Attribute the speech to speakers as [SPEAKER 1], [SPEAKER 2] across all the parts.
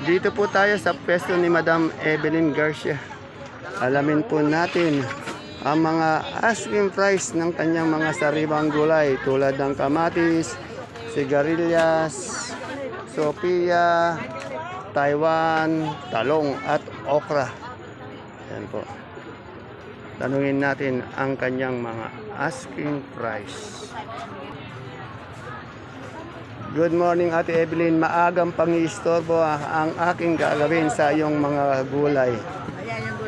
[SPEAKER 1] Dito po tayo sa pwesto ni Madam Evelyn Garcia. Alamin po natin ang mga asking price ng kanyang mga sariwang gulay tulad ng kamatis, sigarilyas, Sophia, Taiwan, talong at okra. Yan po. Tanungin natin ang kanyang mga asking price. Good morning Ate Evelyn. Maagang pangistorbo ang aking gagawin sa iyong mga gulay.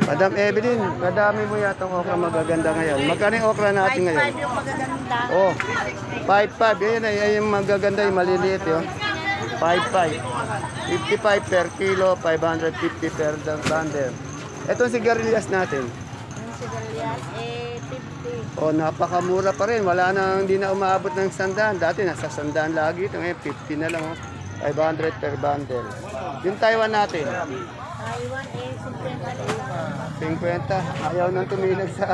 [SPEAKER 1] Madam Evelyn, madami mo yata okra magaganda ngayon. Magkano yung okra natin ngayon?
[SPEAKER 2] yung magaganda.
[SPEAKER 1] Oh, 5.5. Yan ay, ay yung magaganda, yung maliliit yun. 5.5. 55 per kilo, 550 per bundle. Itong sigarilyas natin.
[SPEAKER 2] Yung sigarilyas, eh, 50.
[SPEAKER 1] Oh, napakamura pa rin. Wala na, hindi na umabot ng sandaan. Dati nasa sandaan lagi. Ito ngayon, 50 na lang. Oh. 500 per bundle. Yung Taiwan natin,
[SPEAKER 2] Taiwan, eh, 50 lang.
[SPEAKER 1] 50. Ayaw nang tumilag sa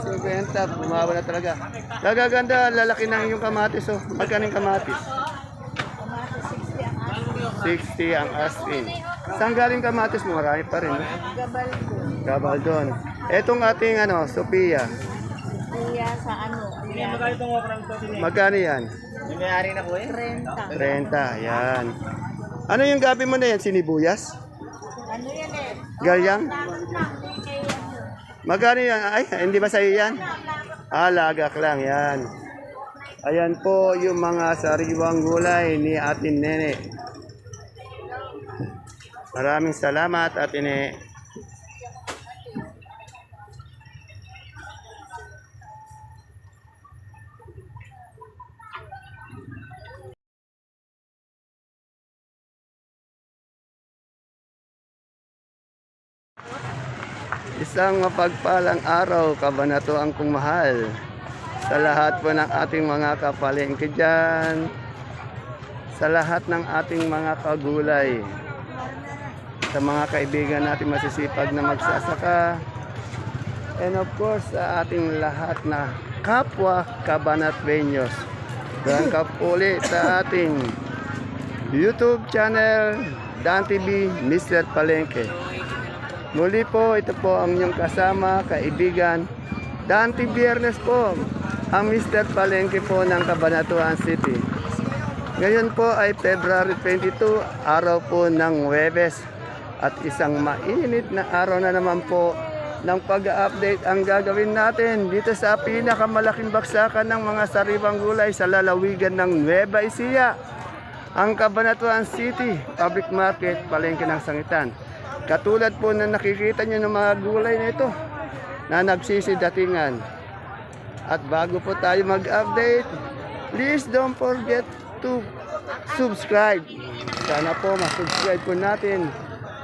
[SPEAKER 1] 50. Bumaba na talaga. Gagaganda, lalaki na yung kamatis. Oh. Magkano yung kamatis?
[SPEAKER 2] Tomato, 60 ang aso.
[SPEAKER 1] 60 ang asking. Saan galing kamatis mo? Marami pa rin. oh.
[SPEAKER 2] Gabal ko.
[SPEAKER 1] Gabal doon. Etong ating ano, Sophia.
[SPEAKER 2] Kuya sa ano? Kuya,
[SPEAKER 1] Magkano yan?
[SPEAKER 2] 30.
[SPEAKER 1] 30. Yan. Ano yung gabi mo na yan? Sinibuyas?
[SPEAKER 2] Ano yan eh?
[SPEAKER 1] Galyang?
[SPEAKER 2] Ano.
[SPEAKER 1] Magkano yan? Ay, hindi ba sa'yo yan? Ah, lagak lang yan. Ayan po yung mga sariwang gulay ni Atin Nene. Maraming salamat, Atin Nene. Isang mapagpalang araw, kabanatuang kong mahal. Sa lahat po ng ating mga kapalengke dyan. Sa lahat ng ating mga kagulay. Sa mga kaibigan natin masisipag na magsasaka. And of course, sa ating lahat na kapwa kabanatrenyos. Grand Cup ulit sa ating YouTube channel, Dan TV, Mr. Palengke. Muli po, ito po ang inyong kasama, kaibigan. Dante Biernes po, ang Mr. Palengke po ng Cabanatuan City. Ngayon po ay February 22, araw po ng Webes. At isang mainit na araw na naman po ng pag-update ang gagawin natin dito sa pinakamalaking baksakan ng mga sariwang gulay sa lalawigan ng Nueva Ecija. Ang Cabanatuan City Public Market, palengke ng sangitan. Katulad po na nakikita nyo ng mga gulay na ito na nagsisidatingan. At bago po tayo mag-update, please don't forget to subscribe. Sana po masubscribe po natin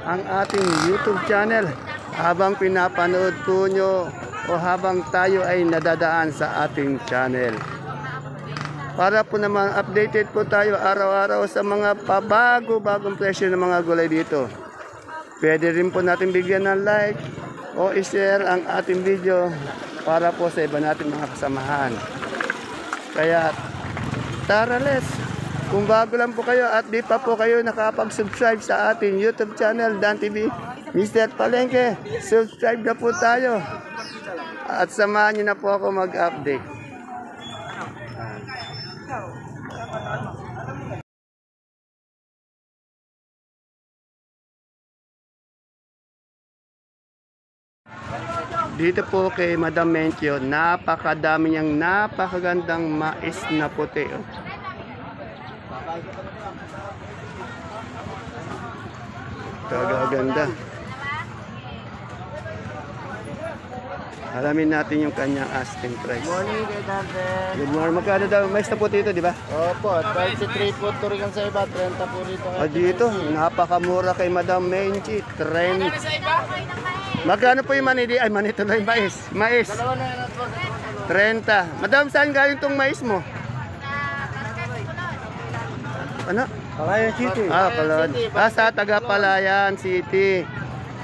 [SPEAKER 1] ang ating YouTube channel habang pinapanood po nyo o habang tayo ay nadadaan sa ating channel. Para po naman updated po tayo araw-araw sa mga pabago-bagong presyo ng mga gulay dito. Pwede rin po natin bigyan ng like o i-share ang ating video para po sa iba natin mga kasamahan. Kaya tara let's! Kung bago lang po kayo at di pa po kayo nakapag-subscribe sa ating YouTube channel Dan TV, Mr. Palengke, subscribe na po tayo. At samahan niyo na po ako mag-update. Dito po kay Madam Mentio, napakadami niyang napakagandang mais na puti. Oh. Kagaganda. Alamin natin yung kanyang asking price.
[SPEAKER 3] Morning kay Dante.
[SPEAKER 1] Good morning. Magkano daw? Mais na puti ito, di ba?
[SPEAKER 3] Opo, 23 po ito rin sa iba, 30 po rito.
[SPEAKER 1] O dito, napakamura kay Madam Menchi. Trend. Magkano po yung manidi? Ay, manito na yung mais. Mais.
[SPEAKER 3] Dalawa na yan at po.
[SPEAKER 1] 30. Madam, saan galing tong mais mo? Ano?
[SPEAKER 3] Palayan City.
[SPEAKER 1] Ah, Palon. Ah, sa Tagapalayan City.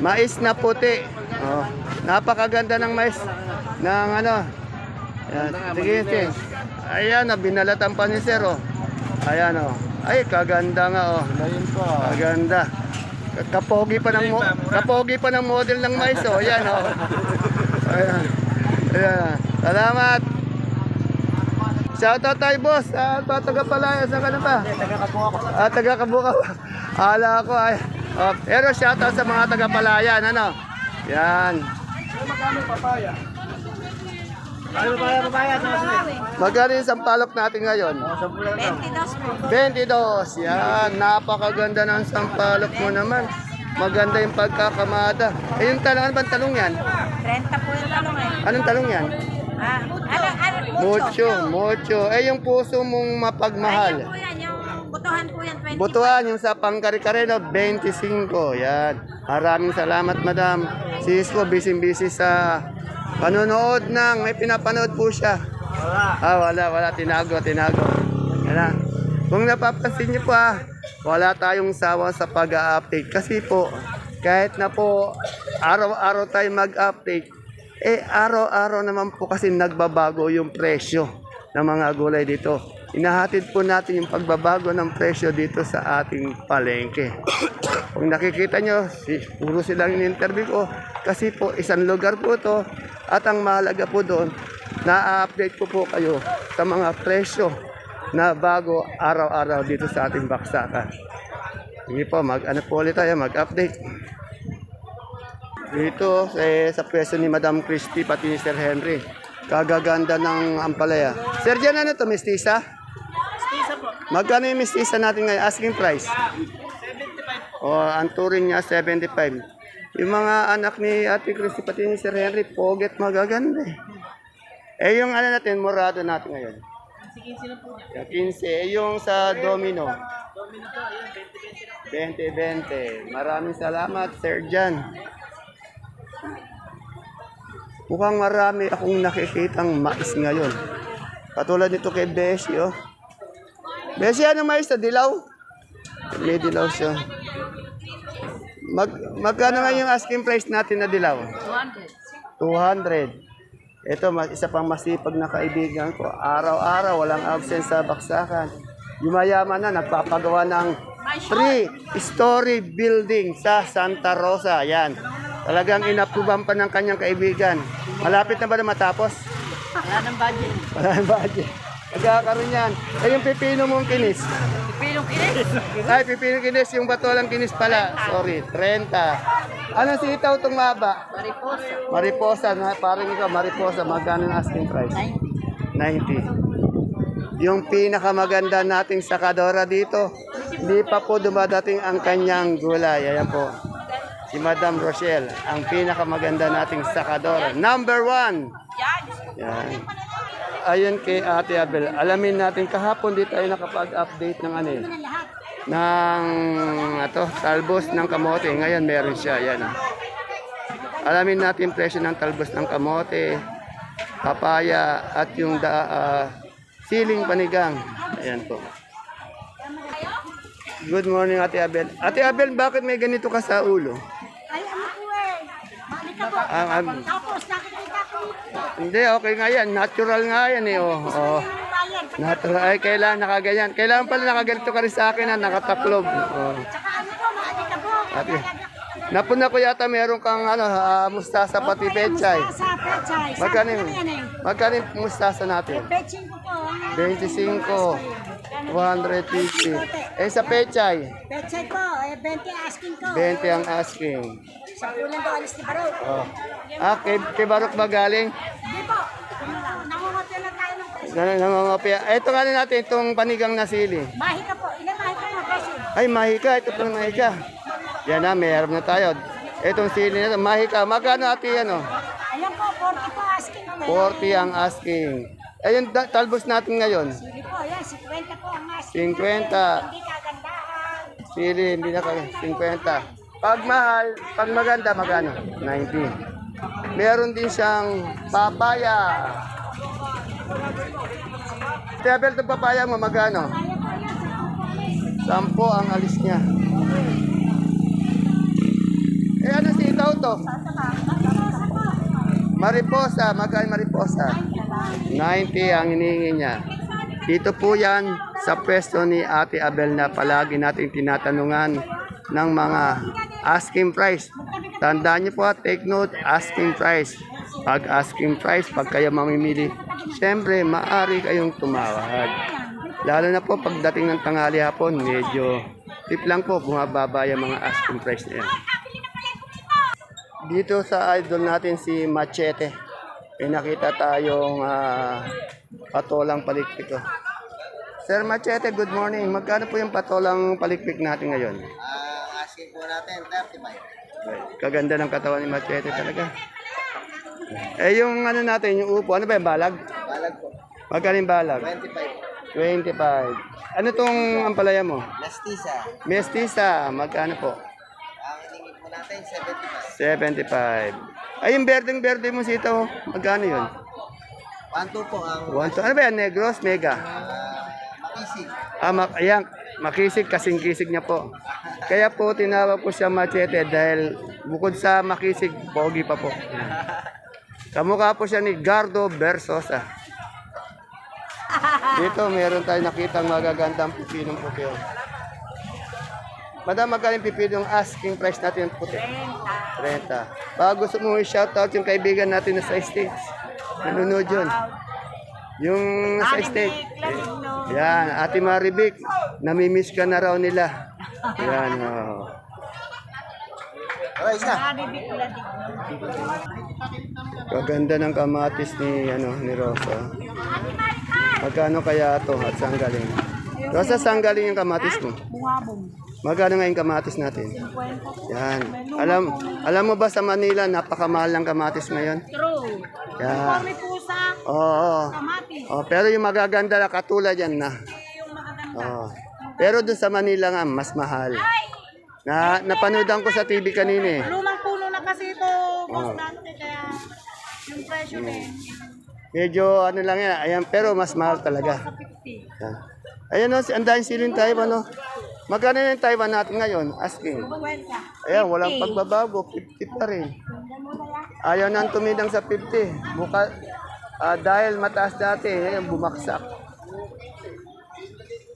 [SPEAKER 1] Mais na puti. Oh, napakaganda ng mais. Ng ano? Ayan. Sige, sige. Ayan, ah, binalatan pa ni Sir, oh. Ayan, oh. Ay, kaganda nga, oh.
[SPEAKER 3] Po.
[SPEAKER 1] Kaganda. Kapogi pa ng mo, kapogi pa ng model ng mais oh. Yan oh. Ayan. Ayan. Salamat. Shout out tayo boss. Ah, uh, taga Palaya sa ka na ba?
[SPEAKER 3] Taga kapo ako.
[SPEAKER 1] Ah, taga Kabukaw. Hala ko ay. Oh, pero shout out sa mga taga Palayan, ano? Yan.
[SPEAKER 3] Magkano papaya?
[SPEAKER 1] Magkano yung sampalok natin ngayon?
[SPEAKER 3] Sa pulang lang.
[SPEAKER 2] 22 po.
[SPEAKER 1] 22. Yan, napakaganda ng sampalok mo naman. Maganda yung pagkakamada. Eh, yung talong, ano bang talong yan?
[SPEAKER 2] 30 po yung talong eh.
[SPEAKER 1] Anong talong yan?
[SPEAKER 2] Ah, ano, ano,
[SPEAKER 1] Mucho, mucho. Eh, yung puso mong mapagmahal.
[SPEAKER 2] Ayun po yan, yung butuhan po yan, 20.
[SPEAKER 1] Butuan, yung sa pangkari-kareno, 25. Yan. Maraming salamat, madam. Si Isko, busy-busy sa panonood ng, may pinapanood po siya.
[SPEAKER 3] Wala.
[SPEAKER 1] Ah, wala, wala. Tinago, tinago. Yan na. Kung napapansin niyo po ah, wala tayong sawa sa pag-update. Kasi po, kahit na po araw-araw tayo mag-update, eh araw-araw naman po kasi nagbabago yung presyo ng mga gulay dito. Inahatid po natin yung pagbabago ng presyo dito sa ating palengke. Kung nakikita nyo, si, puro silang in-interview ko kasi po isang lugar po to at ang mahalaga po doon, na-update ko po kayo sa mga presyo na bago araw-araw dito sa ating baksakan. Sige po, mag ano po ulit tayo, mag-update. Dito eh, sa pwesto ni Madam Christie pati ni Sir Henry. Kagaganda ng ampalaya. Sir, dyan ano to, mistisa? Po. Magkano yung mistisa natin ngayon? Asking price? 75 po. O, ang turing niya 75. Yung mga anak ni Ate Christie pati ni Sir Henry, poget magaganda eh. Eh, yung ano natin, morado natin ngayon. 15 Eh, yung sa Domino. Domino to, ayun, 20-20. Maraming salamat, Sir Jan. Mukhang marami akong nakikitang mais ngayon. Katulad nito kay Beshi, oh. Beshi, ano mais na? Dilaw? May dilaw siya. Mag, magkano nga yung asking price natin na dilaw? 200. 200. Ito, mas- isa pang masipag na kaibigan ko. Araw-araw, walang absence sa baksakan. Yumayaman na, nagpapagawa ng three-story building sa Santa Rosa. Yan. Talagang inapuban pa ng kanyang kaibigan. Malapit na ba na matapos?
[SPEAKER 2] Wala ng budget.
[SPEAKER 1] Wala na budget. Nagkakaroon yan. Eh, yung pipino mong kinis.
[SPEAKER 2] Pilong kinis.
[SPEAKER 1] Ay, pipino kinis. Yung bato lang kinis pala. Sorry, 30. Ano sitaw itong maba?
[SPEAKER 2] Mariposa.
[SPEAKER 1] Mariposa, na, parang ikaw, mariposa, magkano ang asking price? 90. Yung pinakamaganda nating sakadora dito, hindi pa po dumadating ang kanyang gulay. Ayan po. Si Madam Rochelle, ang pinakamaganda nating sakadora. Number one. Yan. Ayon kay Ate Abel, alamin natin kahapon di tayo nakapag-update ng ano eh, ng ato, talbos ng kamote. Ngayon meron siya, yan. ah. Alamin natin presyo ng talbos ng kamote, papaya at yung da, ah, siling panigang. Ayan po. Good morning Ate Abel. Ate Abel, bakit may ganito ka sa ulo?
[SPEAKER 2] Ay, ano po eh. Balik ka po.
[SPEAKER 1] Ang, ang,
[SPEAKER 2] Tapos, nakikita ko.
[SPEAKER 1] hindi, okay nga yan. Natural nga yan eh. Oh, oh. Natural. Ay, kailangan nakaganyan. Kailangan pala nakaganito ka rin sa akin na nakataklob. Oh.
[SPEAKER 2] Tsaka ano
[SPEAKER 1] napuna ko yata meron kang ano, ah, mustasa pati pechay.
[SPEAKER 2] Sa pechay.
[SPEAKER 1] Magkano
[SPEAKER 2] ano
[SPEAKER 1] yung,
[SPEAKER 2] eh.
[SPEAKER 1] magkano yung mustasa natin?
[SPEAKER 2] Pechay ko po. ah.
[SPEAKER 1] 25. 250. Eh sa pechay,
[SPEAKER 2] Pechay po, eh, 20 asking ko.
[SPEAKER 1] 20 ang asking.
[SPEAKER 2] Sa bulan ko, alis ni Baro.
[SPEAKER 1] Oh. Ah, kay, kay Barok ba galing?
[SPEAKER 2] Hindi po. Nangungotel lang tayo ng presyo.
[SPEAKER 1] Nan nangangopia. Ito nga natin, itong panigang na sili.
[SPEAKER 2] Mahi ka po. Ilan mahi ka mo, presyo?
[SPEAKER 1] Ay, mahika. Ito pang mahika. Yan na, mayroon na tayo. Itong sili na ito, mahika. Magkano ate yan, oh?
[SPEAKER 2] Ayan po, 40 po asking ko.
[SPEAKER 1] 40 ang asking. Ayun, talbos natin ngayon.
[SPEAKER 2] Hindi po, yan, 50 po ang
[SPEAKER 1] 50.
[SPEAKER 2] asking. Hindi kagandahan.
[SPEAKER 1] Sili, hindi na kaya. 50. Pag mahal, pag maganda, magkano? 90. Meron din siyang papaya. Tebel to papaya mo, magkano? Sampo ang alis niya. Eh ano si itaw to? Mariposa, magkano mariposa? 90 ang hinihingi niya. Dito po yan sa pwesto ni Ate Abel na palagi nating tinatanungan ng mga asking price. Tandaan niyo po, ah, take note, asking price. Pag asking price, pag kayo mamimili, siyempre, maaari kayong tumawag. Lalo na po pagdating ng tanghali hapon, medyo tip lang po, bumababa yung mga asking price na yan. Dito sa idol natin si Machete, may nakita tayong ah, patolang palikpik. Sir Machete, good morning. Magkano po yung patolang palikpik natin ngayon?
[SPEAKER 3] Asking po natin, 35.
[SPEAKER 1] Kaganda ng katawan ni Machete talaga. Eh yung ano natin, yung upo, ano ba yung balag?
[SPEAKER 3] Balag po,
[SPEAKER 1] Magkano balag?
[SPEAKER 3] 25.
[SPEAKER 1] 25. Ano tong ampalaya mo?
[SPEAKER 3] Lastisa,
[SPEAKER 1] Mestiza, magkano po?
[SPEAKER 3] ang hiningin po natin, 75.
[SPEAKER 1] 75. Ay, yung berdeng-berde mo sito, magkano yun?
[SPEAKER 3] 1-2 po ang
[SPEAKER 1] One, two, ano ba yan? Negros? Mega?
[SPEAKER 3] ah, makisig.
[SPEAKER 1] Ah, mak ayan, makisig, kasing-kisig niya po. Kaya po, tinawag po siya machete dahil bukod sa makisig, pogi pa po. Kamukha po siya ni Gardo Versosa. Dito, meron tayo nakitang magagandang pipinong puti. Madam, magkaling pipinong asking price natin yung puti? 30. Baka gusto mo i-shoutout yung kaibigan natin na sa States. Nanonood yun. Yung sa States. Yan, Ate Maribik, namimiss ka na raw nila. Yan, oh.
[SPEAKER 3] Okay, isa.
[SPEAKER 1] Kaganda ng kamatis ni ano ni Rosa. Magkano kaya to at saan galing? Rosa, saan galing yung kamatis mo?
[SPEAKER 2] Bungabong.
[SPEAKER 1] Magkano nga yung kamatis natin? Yan. Alam alam mo ba sa Manila, napakamahal ng kamatis ngayon?
[SPEAKER 2] True.
[SPEAKER 1] Yan.
[SPEAKER 2] May pusa,
[SPEAKER 1] Oo. oo.
[SPEAKER 2] kamatis.
[SPEAKER 1] Oh, pero yung magaganda na katulad yan na.
[SPEAKER 2] Yung magaganda.
[SPEAKER 1] Oh. Pero doon sa Manila nga, mas mahal. Na, napanoodang ko sa TV kanina eh.
[SPEAKER 2] Lumang puno na kasi ito, boss
[SPEAKER 1] Oh.
[SPEAKER 2] Dante, kaya yung presyo din,
[SPEAKER 1] Medyo ano lang yan, ayan, pero mas mahal talaga.
[SPEAKER 2] 50.
[SPEAKER 1] Yan. Ayan o, ang dahil siling Taiwan o. Magkano yung Taiwan natin ngayon? Asking. Ayan, walang pagbabago, 50 pa rin. Ayaw nang tumidang sa 50. Buka, ah, dahil mataas dati, ngayon bumaksak.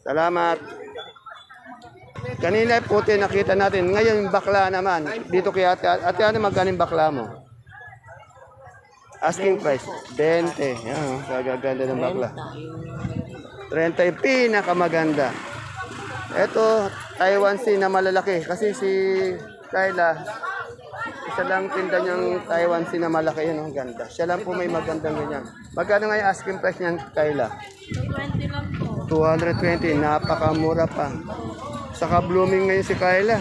[SPEAKER 1] Salamat. Kanina puti nakita natin. Ngayon bakla naman. Dito kay ate. Ate ano magkano yung bakla mo? Asking price. 20. Yan, oh, kagaganda ng bakla. 30 yung pinakamaganda. Ito, Taiwan Sea na malalaki. Kasi si Kyla, isa lang tinda niyang Taiwan Sea na malaki. Yan, ang ganda. Siya lang po may magandang ganyan. Magkano nga yung asking price niyan, Kyla?
[SPEAKER 2] 20 lang po.
[SPEAKER 1] 220, napakamura pa. Saka blooming ngayon si Kyla.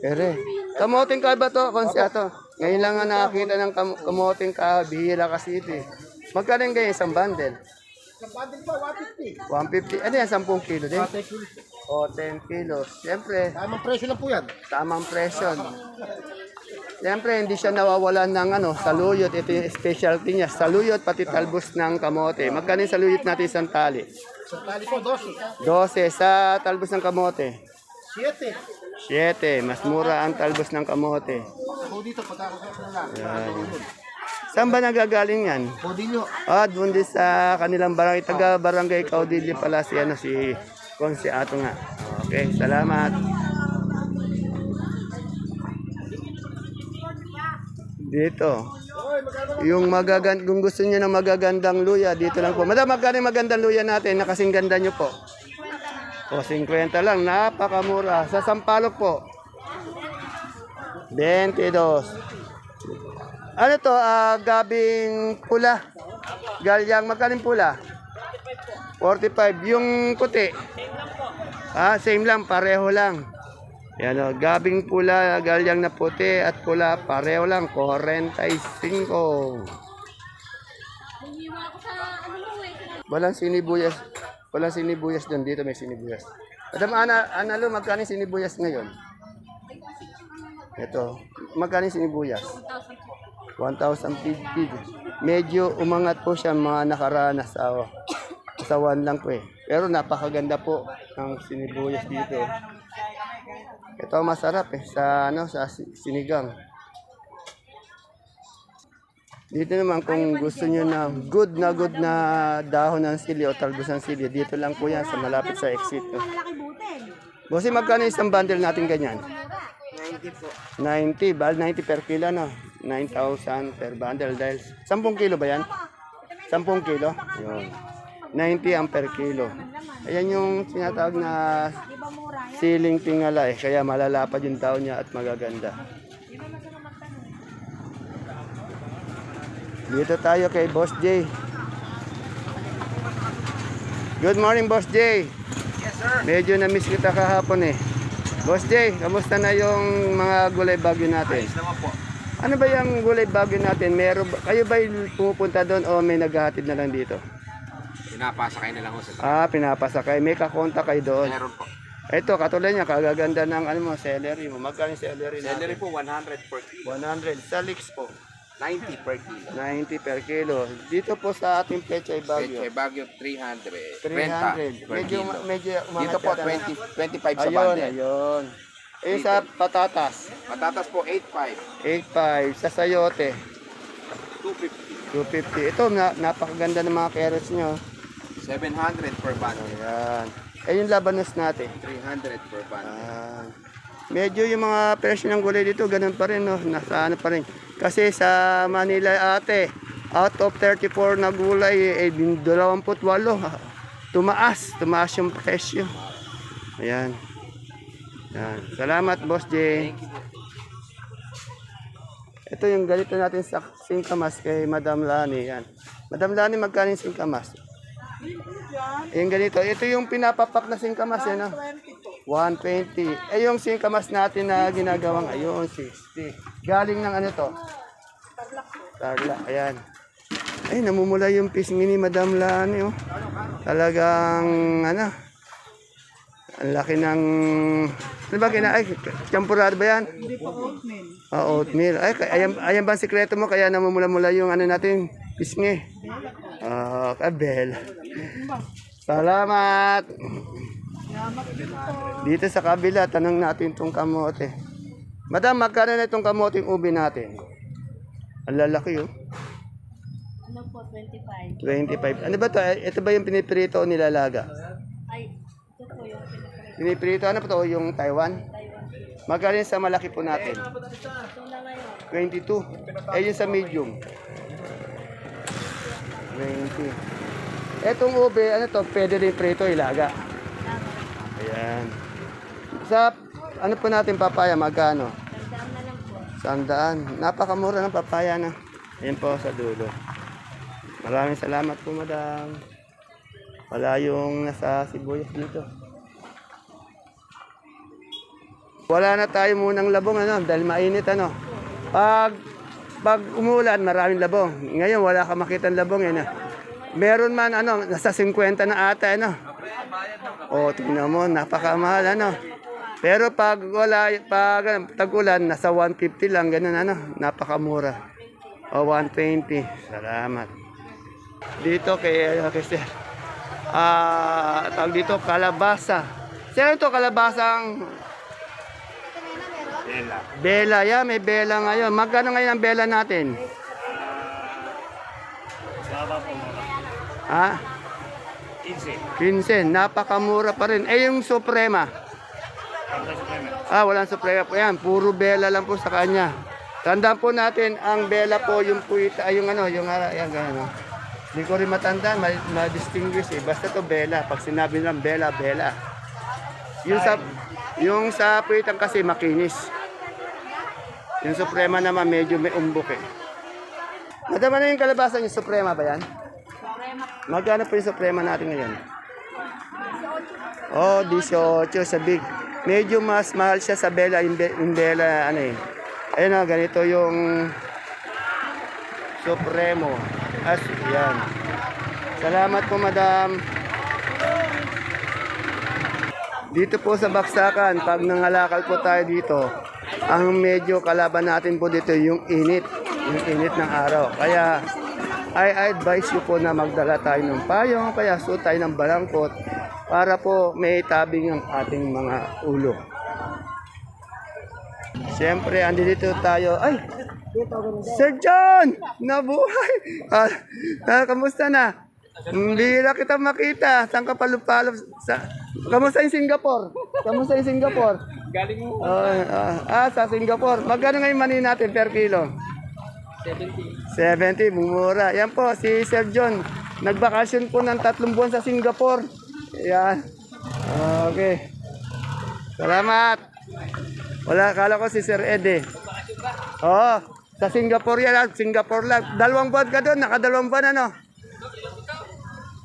[SPEAKER 1] Ere, kamoting ka ba to, konsyato? Ngayon lang nga nakakita ng kam kamoting ka, bihira kasi ito eh. Magkano yung ganyan, isang bundle?
[SPEAKER 3] Isang bundle po,
[SPEAKER 1] 150.
[SPEAKER 3] 150.
[SPEAKER 1] Ano yan, 10 kilo din? O, 10 kilos. Siyempre,
[SPEAKER 3] Tamang presyo lang po yan.
[SPEAKER 1] tamang presyo. Siyempre, hindi siya nawawalan ng ano, saluyot. Ito yung specialty niya. Saluyot, pati talbos ng kamote. Magkano yung saluyot natin isang tali?
[SPEAKER 3] Isang tali po, 12.
[SPEAKER 1] 12 sa talbos ng kamote.
[SPEAKER 3] 7.
[SPEAKER 1] 7. Mas mura ang talbos ng kamote.
[SPEAKER 3] Po dito, pagkakasap na lang.
[SPEAKER 1] Saan ba nagagaling yan?
[SPEAKER 3] Dinyo.
[SPEAKER 1] Ah, doon din sa kanilang barangay, taga barangay Caudillo pala si, ano, si Konsi Ato nga. Okay, salamat. Dito. Yung magagand kung gusto niyo ng magagandang luya, dito lang po. Madam, magkano magandang luya natin? Nakasing ganda niyo po. O, 50 lang. Napakamura. Sa Sampalok po. 22. Ano to? ah gabing pula. Galyang, magkano yung pula? 45. Yung puti? Ah, same lang. Pareho lang. Yan o, gabing pula, galyang na puti at pula, pareho lang, 45. Walang sinibuyas. Walang sinibuyas doon. Dito may sinibuyas. Madam Ana, Ana Lu, magkano sinibuyas ngayon? Ito. Magkano sinibuyas? 1,050. Medyo umangat po siya mga nakaranas sa sa one lang po eh. Pero napakaganda po ng sinibuyas dito. Ito masarap eh sa ano sa si- sinigang. Dito naman kung gusto nyo na good na good na dahon ng sili o talbos ng sili, dito lang po yan sa malapit sa exit.
[SPEAKER 2] Butil.
[SPEAKER 1] Bossy, magkano isang bundle natin ganyan? 90 po. 90, bal 90 per kilo no? 9,000 per bundle dahil 10 kilo ba yan? 10 kilo? Yun. 90 ang per kilo. Ayan yung sinatawag na siling tingala eh. Kaya malalapad yung taon niya at magaganda. Dito tayo kay Boss J. Good morning, Boss J. Medyo na-miss kita kahapon eh. Boss J, kamusta na yung mga gulay bagyo natin? Ano ba yung gulay bagyo natin? Meron ba, kayo ba pupunta doon o may naghahatid na lang dito?
[SPEAKER 4] Pinapasakay na lang ho sa
[SPEAKER 1] Ah, pinapasakay. May kakonta kayo doon.
[SPEAKER 4] Meron po.
[SPEAKER 1] Ito, katulad niya, kagaganda ng ano mo, celery mo. Magkano yung celery natin?
[SPEAKER 4] Celery po 100 per kilo.
[SPEAKER 1] 100. Sa leeks po,
[SPEAKER 4] 90 per kilo.
[SPEAKER 1] 90 per kilo. Dito po sa ating Pechay Bagyo,
[SPEAKER 4] Peche Bagyo 300.
[SPEAKER 1] 300.
[SPEAKER 4] 30 per
[SPEAKER 1] Medyo,
[SPEAKER 4] kilo.
[SPEAKER 1] medyo umangat
[SPEAKER 4] Dito po
[SPEAKER 1] yata na.
[SPEAKER 4] 20, 25 sa
[SPEAKER 1] Ayun,
[SPEAKER 4] bundle.
[SPEAKER 1] ayun. Eh, sa patatas,
[SPEAKER 4] Patatas po 85.
[SPEAKER 1] 8.5. Sa sayote,
[SPEAKER 4] 250.
[SPEAKER 1] 250. Ito, na, napakaganda ng mga carrots nyo.
[SPEAKER 4] 700 per bundle.
[SPEAKER 1] Ayan. Eh, yung labanos natin.
[SPEAKER 4] 300 per bundle.
[SPEAKER 1] Ah, medyo yung mga presyo ng gulay dito, ganun pa rin, no? Nasa ano pa rin. Kasi sa Manila ate, out of 34 na gulay, eh, 28. ah, Tumaas, tumaas yung presyo. Ayan. Ayan. Salamat, Boss J. Ito yung ganito natin sa singkamas kay Madam Lani. Yan. Madam Lani, magkano yung singkamas? Yung ganito. Ito yung pinapapak na singkamas. Yan, ah. 120. Eh, yung singkamas natin na ginagawang, ayun, 60. Galing ng ano to? Tarla. Ayan. Ay, namumula yung pisngi ni Madam Lani, oh. Talagang, ano, ang laki ng, ano ba kina, ay, champurado ba yan? Hindi pa oatmeal. Ah, oatmeal. Ay, ayan, ayan ba ang sikreto mo? Kaya namumula-mula yung ano natin, pisngi. Ah, kabel. Salamat. Dito sa kabila, tanong natin itong kamote. Madam, magkano na itong kamote yung ubi natin? Ang lalaki oh.
[SPEAKER 2] Ano po, 25.
[SPEAKER 1] 25. Ano ba to? Ito ba yung piniprito o nilalaga?
[SPEAKER 2] Ay, ito po yung pinaka
[SPEAKER 1] Piniprito, ano po to? Yung Taiwan?
[SPEAKER 2] Taiwan.
[SPEAKER 1] Magkano yun sa malaki po natin?
[SPEAKER 2] Ito na ngayon.
[SPEAKER 1] 22. Eh, yung sa medium? 20. Etong ube, ano to? Pwede rin prito, ilaga. Ayan. Sa, ano po natin papaya, magkano?
[SPEAKER 2] Tandaan na lang po.
[SPEAKER 1] Sandaan. Napakamura ng papaya na. Ayan po sa dulo. Maraming salamat po, madam. Wala yung nasa sibuyas dito. Wala na tayo munang labong ano, dahil mainit ano. Pag pag umulan, maraming labong. Ngayon wala ka makitang labong eh. Na. Meron man ano, nasa 50 na ata ano. O, tingnan mo, napakamahal ano. Pero pag wala, pag ano, tag-ulan, nasa 150 lang, ganun ano, napakamura. O, 120. Salamat. Dito kay, uh, kay Sir. Ah, tawag dito, kalabasa. Sir, ito kalabasang
[SPEAKER 4] Bela.
[SPEAKER 1] Bela, yeah, may bela ngayon. Magkano ngayon ang bela natin? Ha? 15. 15. Napakamura pa rin. Eh, yung Suprema? Ah, walang Suprema po yan. Puro bela lang po sa kanya. Tandaan po natin, ang bela po, yung puwita, ay yung ano, yung, yan, gano'n. Hindi ko rin matandaan, ma- ma-distinguish eh. Basta to bela. Pag sinabi lang bela, bela. Yung sa, yung sa puwitan kasi makinis. Yung Suprema naman medyo may umbok eh. Madama na yung kalabasa yung Suprema ba yan? Magkano po yung Suprema natin ngayon? Oh, 18 sa big. Medyo mas mahal siya sa Bella, yung, Be- yung Bella, ano eh. Ayun na, ganito yung Supremo. As, yan. Salamat po, madam. Dito po sa Baksakan, pag nangalakal po tayo dito, ang medyo kalaban natin po dito yung init, yung init ng araw. Kaya I advise you po na magdala tayo ng payong, kaya suot tayo ng balangkot para po may tabing ang ating mga ulo. Siyempre, andi dito tayo. Ay, Sir John! Nabuhay! Ah, ah, kamusta na? Bihira kita makita. Saan ka palupalop? Sa, kamusta yung Singapore? Kamusta yung Singapore? Galing mo. ah, ah, sa Singapore. Magkano ngayon mani natin per kilo? 70. 70, mumura. Yan po, si Sir John. Nagbakasyon po ng tatlong buwan sa Singapore. Yan. Okay. Salamat. Wala, kala ko si Sir Ed eh. Oo. Sa Singapore yan, ah, Singapore lang. Dalawang buwan ka doon, nakadalawang buwan ano?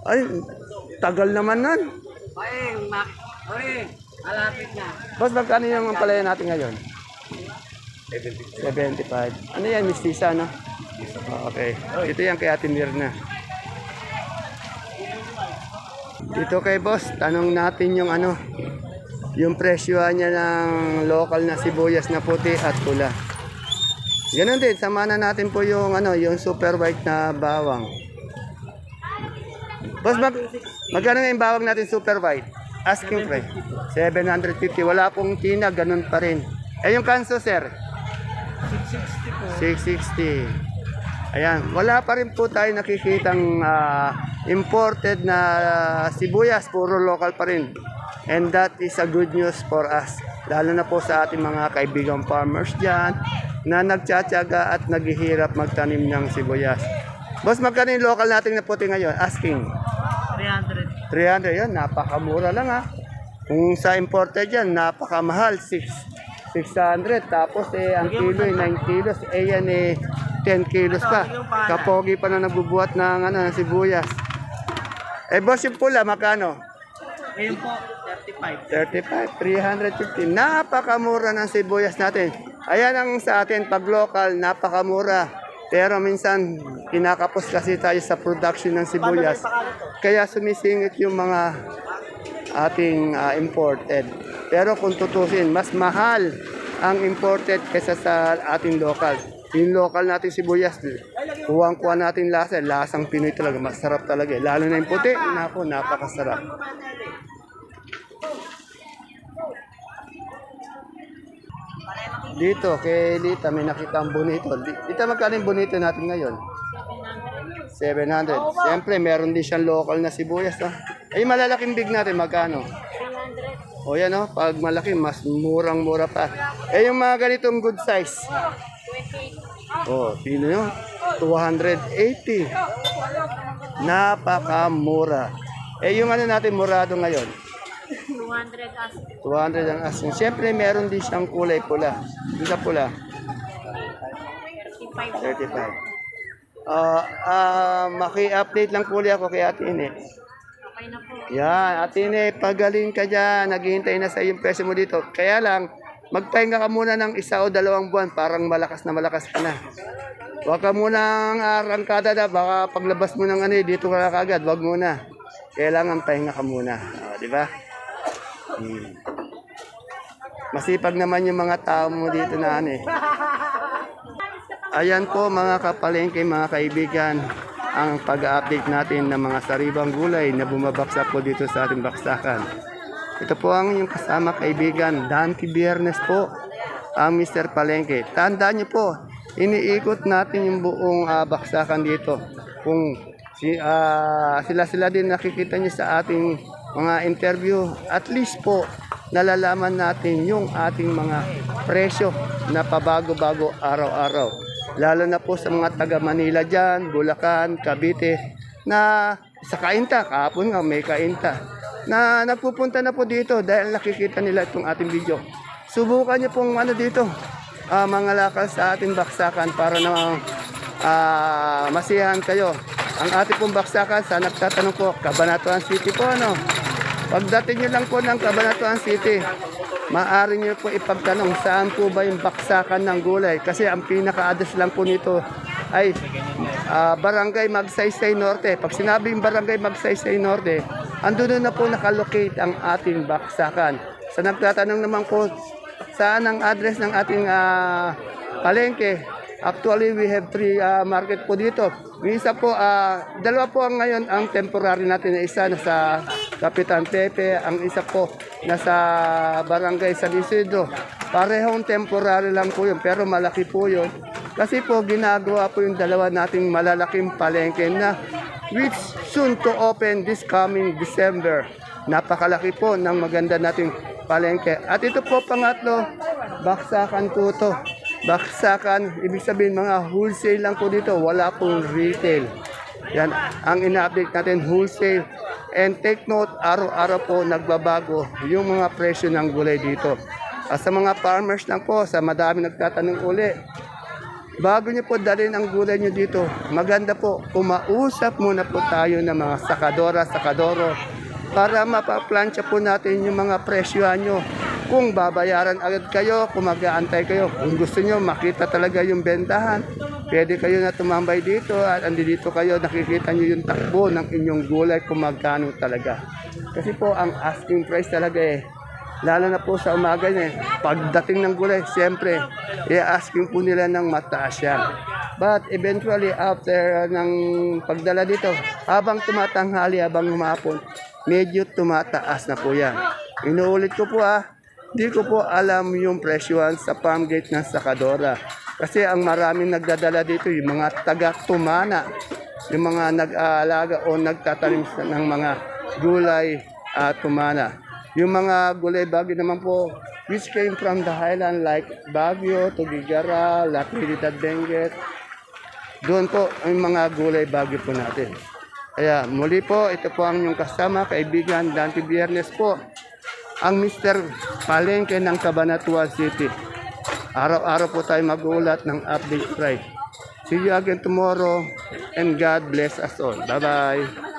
[SPEAKER 1] Ay, tagal naman nun. Boss, magkano yung palaya natin ngayon? 75. Ano yan, mistisa, no? Ah, Okay. Ito yan kay Ate Mirna. Dito kay boss, tanong natin yung ano, yung presyo niya ng local na sibuyas na puti at pula. Ganun din, samahan na natin po yung ano, yung super white na bawang. Boss, mag, magkano nga yung bawang natin super white? Asking price. 750. Wala pong tina, ganun pa rin. Eh, yung kanso, sir? 660 Ayan, wala pa rin po tayo nakikitang ah, imported na sibuyas, puro local pa rin. And that is a good news for us. Lalo na po sa ating mga kaibigang farmers dyan na nagtsatsaga at naghihirap magtanim ng sibuyas. Boss, magkano yung local natin na puti ngayon? Asking. 300. 300, yan, napakamura lang ha. Kung sa imported yan, napakamahal, 6, 600. Tapos eh, ang kilo ay 9 kilos. Eh yan eh, 10 kilos pa. Kapogi pa na nagbubuhat ng, ano, ng sibuyas. Eh boss, yung pula, makano?
[SPEAKER 3] Ngayon po, 35.
[SPEAKER 1] 35, 350. Napakamura ng sibuyas natin. Ayan ang sa atin, pag local, napakamura. Pero minsan, kinakapos kasi tayo sa production ng sibuyas. Kaya sumisingit yung mga ating ah, imported. Pero kung tutusin, mas mahal ang imported kaysa sa ating local. Yung local natin sibuyas, kuwang-kuha natin lasa, lasang Pinoy talaga, masarap talaga. eh. Lalo na yung puti, nako, napakasarap. Dito, kay Lita, may nakita ang bonito. Li- Lita, magkano yung bonito natin ngayon? 700. Siyempre, meron din siyang local na sibuyas. No? Ay, malalaking big natin, magkano?
[SPEAKER 2] 300.
[SPEAKER 1] O yan, no? pag malaki, mas murang-mura pa. Eh, yung mga ganitong good size. Oh, sino yun? 280. Napakamura. Eh, yung ano natin, murado ngayon.
[SPEAKER 2] 200 as
[SPEAKER 1] 200 ang asin. Siyempre, meron din siyang kulay pula. Yung sa pula,
[SPEAKER 2] 35.
[SPEAKER 1] 35. Ah, ah, maki-update lang puli ako kay Ate Ine.
[SPEAKER 2] Okay na po.
[SPEAKER 1] Yan, Ate Ine, pagaling ka dyan. Naghihintay na sa iyong presyo mo dito. Kaya lang, magpahinga ka muna ng isa o dalawang buwan. Parang malakas na malakas ka na. Huwag ka munang arangkada na. Baka paglabas mo ng ano, eh, dito ka na kagad. Huwag muna. Kailangan pahinga ka muna. Ah, di ba? Hmm. Masipag naman yung mga tao mo dito na ano eh. Ayan po mga kapalengke, mga kaibigan, ang pag-update natin ng mga saribang gulay na bumabaksak po dito sa ating baksakan. Ito po ang inyong kasama kaibigan, Dante Biernes po, ang Mr. Palengke. Tandaan niyo po, iniikot natin yung buong ah, baksakan dito. Kung si, ah, sila-sila din nakikita niyo sa ating mga interview, at least po nalalaman natin yung ating mga presyo na pabago-bago araw-araw. Lalo na po sa mga taga Manila dyan, Bulacan, Cavite, na sa kainta, kahapon nga may kainta, na nagpupunta na po dito dahil nakikita nila itong ating video. Subukan niyo pong ano dito, ah, mga lakal sa ating baksakan para na ah, masiyahan kayo. Ang ating pong baksakan, sa nagtatanong po, Cabanatuan City po ano. Pagdating nyo lang po ng Cabanatuan City, maaari nyo po ipagtanong saan po ba yung baksakan ng gulay. Kasi ang pinaka-address lang po nito ay ah, Barangay Magsaysay Norte. Pag sinabing Barangay Magsaysay Norte, andun na po nakalocate ang ating baksakan. Sa nagtatanong naman po, saan ang address ng ating ah, palengke? Actually, we have three ah, market po dito. Isa po, ah, dalawa po ang ngayon ang temporary natin. Isa nasa Kapitan Pepe, ang isa po nasa Barangay San Isidro. Parehong temporary lang po yun, pero malaki po yun. Kasi po ginagawa po yung dalawa nating malalaking palengke na which soon to open this coming December. Napakalaki po ng maganda nating palengke. At ito po pangatlo, baksakan po to. Baksakan, ibig sabihin mga wholesale lang po dito, wala pong retail. Yan, ang ina-update natin wholesale. And take note, araw-araw po nagbabago yung mga presyo ng gulay dito. At sa mga farmers lang po, sa madami nagtatanong uli, bago niyo po dalhin ang gulay niyo dito, maganda po, kumausap muna po tayo ng mga sakadora, sakadoro, para mapaplansya po natin yung mga presyohan nyo. Kung babayaran agad kayo, kung mag-aantay kayo, kung gusto nyo makita talaga yung bentahan, pwede kayo na tumambay dito at andi dito kayo, nakikita nyo yung takbo ng inyong gulay kung magkano talaga. Kasi po, ang asking price talaga eh, lalo na po sa umaga niya, eh, pagdating ng gulay, siyempre, i-asking po nila ng mataas yan. But eventually, after uh, ng pagdala dito, habang tumatanghali, habang humapon, medyo tumataas na po yan. Inuulit ko po ah, di ko po alam yung presyuhan sa farm gate ng Sakadora. Kasi ang maraming nagdadala dito, yung mga taga-tumana, yung mga nag-aalaga o nagtatanim ng mga gulay at tumana. Yung mga gulay bagyo naman po, which came from the highland like Baguio, Tugigara, La Trinidad, Benguet. Doon po ang mga gulay bagyo po natin. Kaya muli po, ito po ang inyong kasama, kaibigan, Dante Biernes po, ang Mr. Palengke ng Cabanatuan City. Araw-araw po tayo magulat ng update price. See you again tomorrow and God bless us all. Bye-bye.